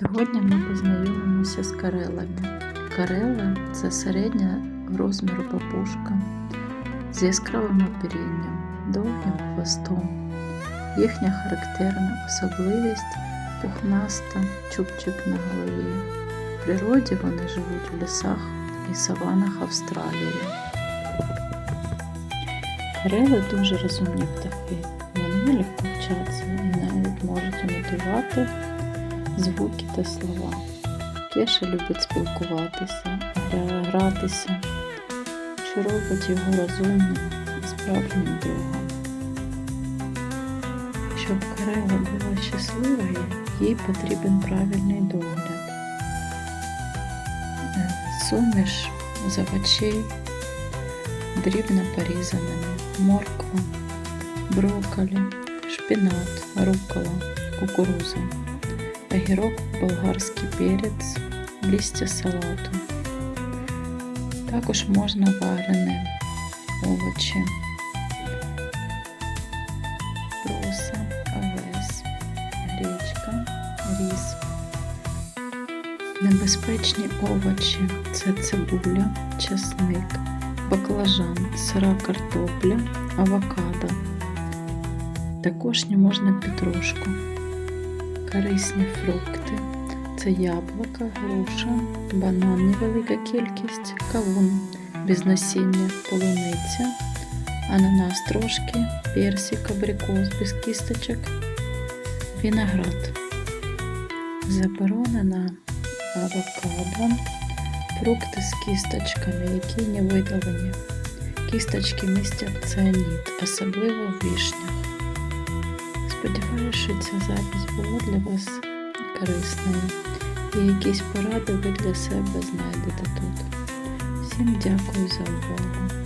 Сьогодні ми познайомимося з карелами. Карела це середня розміру папушка з яскравим оперінням, довгим хвостом. Їхня характерна особливість пухнаста чубчик на голові. В природі вони живуть в лісах і саванах Австралії. Карели дуже розумні птахи. Вони легко вчаться і навіть можуть імітувати звуки та слова. Кеша любить спілкуватися, гра- гратися, що робить його розумним і справжнім другом. Щоб Карела була щасливою, їй потрібен правильний догляд. Е, Суміш з дрібно порізаними, морква, брокколі, шпинат, рукола, кукуруза огірок, болгарський перець, листя салату. Також можна варені овочі, проса, овес, гречка, рис. Небезпечні овочі це цибуля, часник, баклажан, сира картопля, авокадо. Також не можна петрушку корисні фрукти. Це яблука, груша, банан невелика кількість, кавун без насіння, полуниця, ананас трошки, персик, абрикос без кісточок, виноград. Заборонена авокадо, фрукти з кісточками, які не видалені. Кісточки містять цианіт, особливо в вишнях. Сподіваюся, що ця запись була для вас корисною і якісь поради ви для себе знайдете тут. Всім дякую за увагу.